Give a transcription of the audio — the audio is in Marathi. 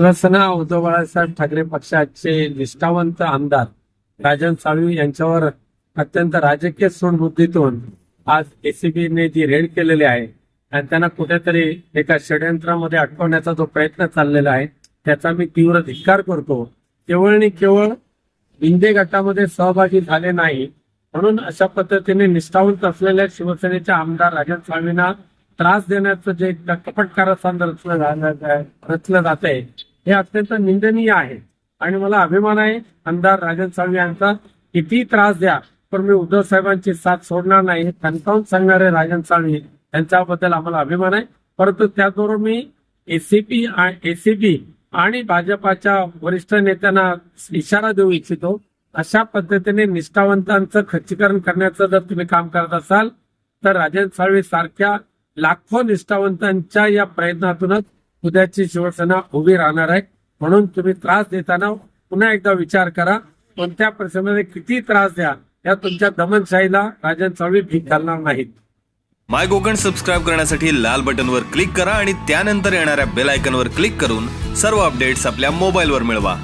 शिवसेना उद्धव बाळासाहेब ठाकरे पक्षाचे निष्ठावंत आमदार राजन साळवी यांच्यावर अत्यंत राजकीय सोडबुद्धीतून आज एसीबीने जी रेड केलेली आहे आणि त्यांना कुठेतरी एका षडयंत्रामध्ये अटकवण्याचा जो प्रयत्न चाललेला आहे त्याचा मी तीव्र धिक्कार करतो. केवळ आणि केवळ इंदे गटामध्ये सहभागी झाले नाही म्हणून अशा पद्धतीने निष्ठावंत असलेल्या शिवसेनेच्या आमदार राजन स्वामींना त्रास देण्याचं जे कपट झालं- रचलं जात आहे हे अत्यंत निंदनीय आहे. आणि मला अभिमान आहे आमदार राजन साळवी यांचा किती त्रास द्या पण मी उद्धव साहेबांची साथ सोडणार नाही हे ठणकावून सांगणारे राजन साळवी यांच्याबद्दल आम्हाला अभिमान आहे. परंतु त्याचबरोबर मी एसीपी एसीबी आणि भाजपाच्या वरिष्ठ नेत्यांना इशारा देऊ इच्छितो अशा पद्धतीने निष्ठावंतांचं खच्चीकरण करण्याचं जर तुम्ही काम करत असाल तर राजन साळवे सारख्या लाखो निष्ठावंतांच्या या प्रयत्नातूनच उद्याची शिवसेना उभी राहणार आहे. म्हणून तुम्ही त्रास देताना पुन्हा एकदा विचार करा. कोणत्या प्रसंगाने किती त्रास द्या या तुमच्या दमनशाहीला राजन साळवी भीक घालणार नाहीत. माय कोकण सबस्क्राईब करण्यासाठी लाल बटनवर क्लिक करा आणि त्यानंतर येणाऱ्या बेल आयकनवर क्लिक करून सर्व अपडेट्स आपल्या मोबाईलवर मिळवा.